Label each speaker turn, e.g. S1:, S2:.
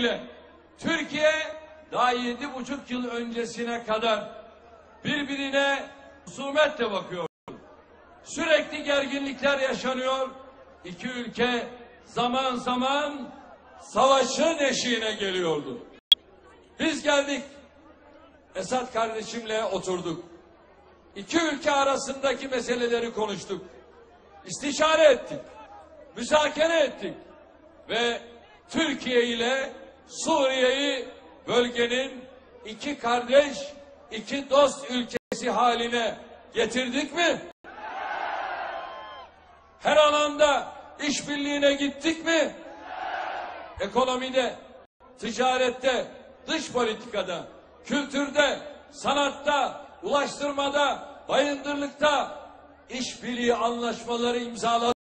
S1: ile Türkiye daha yedi buçuk yıl öncesine kadar birbirine husumetle bakıyor. Sürekli gerginlikler yaşanıyor. İki ülke zaman zaman savaşın eşiğine geliyordu. Biz geldik. Esat kardeşimle oturduk. İki ülke arasındaki meseleleri konuştuk. İstişare ettik. Müzakere ettik. Ve Türkiye ile Suriye'yi bölgenin iki kardeş, iki dost ülkesi haline getirdik mi? Her alanda işbirliğine gittik mi? Ekonomide, ticarette, dış politikada, kültürde, sanatta, ulaştırmada, bayındırlıkta işbirliği anlaşmaları imzaladık.